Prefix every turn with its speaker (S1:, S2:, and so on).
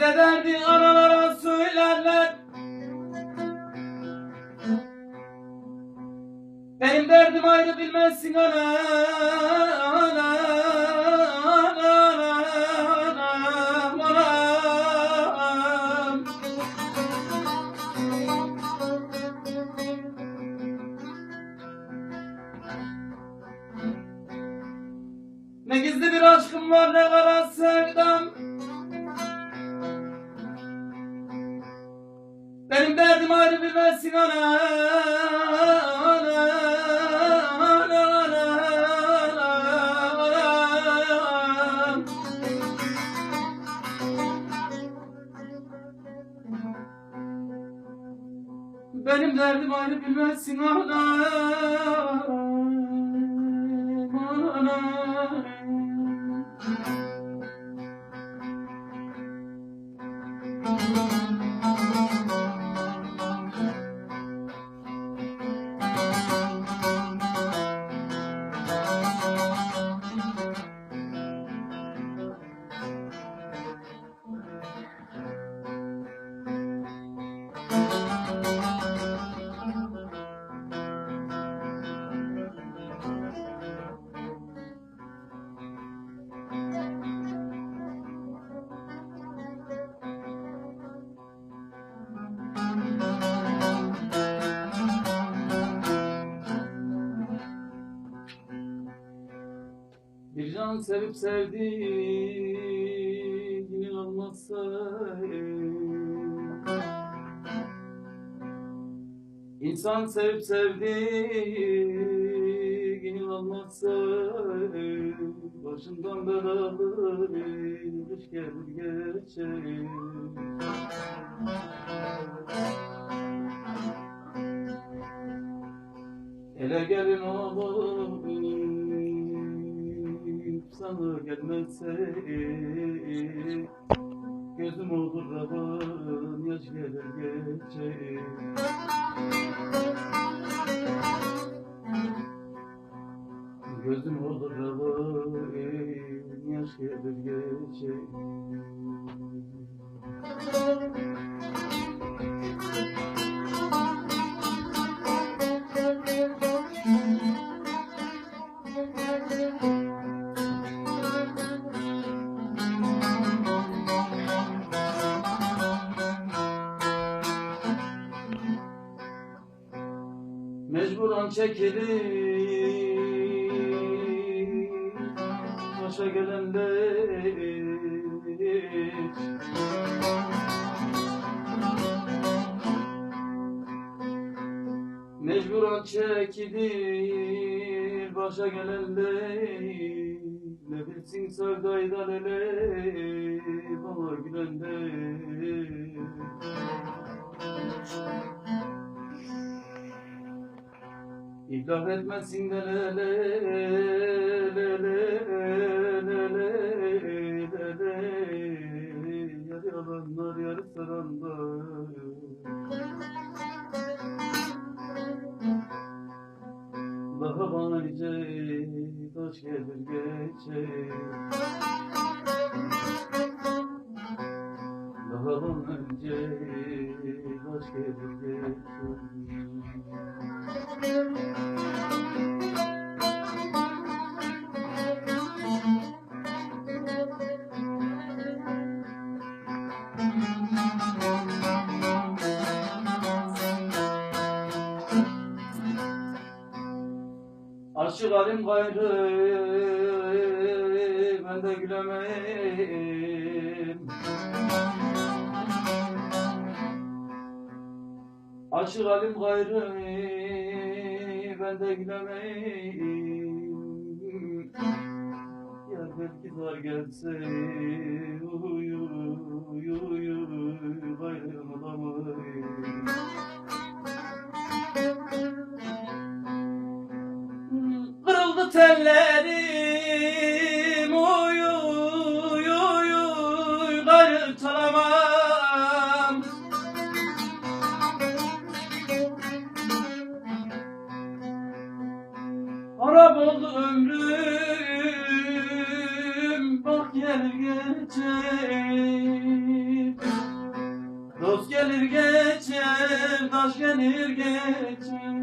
S1: Bizde derdi analara söylerler. Benim derdim ayrı bilmezsin ana ana. Ne gizli bir aşkım var ne kara bilmezsin ana ana ana ana anam. Benim derdim ayrı bilmezsin ana ana Bir bana sevip sevdiğini anlatsaydın İnsan sevip sevdiğini anlatsaydın Başından beraber bir gel geçelim Ele gelin oğlum sana gelmezse Gözüm olur ravan yaş gelir geçer Gözüm olur ravan yaş gelir geçer mecburen çekilir Başa gelen değil Mecburen çekilir Başa gelen değil Ne bilsin sevdaydan ele Bana gülen değil İflah etmesin de le le le le le le le le Yarı yalanlar yarı saranlar. Daha bana nice taş gelir geçer Daha bana nice taş gelir geçer Aşık alim gayrı ben de gülemeyim. Aşık alim gayrı ben de gülemeyim. Ya belki dar gelse uy uy uy uy gayrı mılamayım Tut ellerim oy oy oy oy Arap oldu ömrüm Bak gelir geçer. Dost gelir geçer Taş gelir geçer.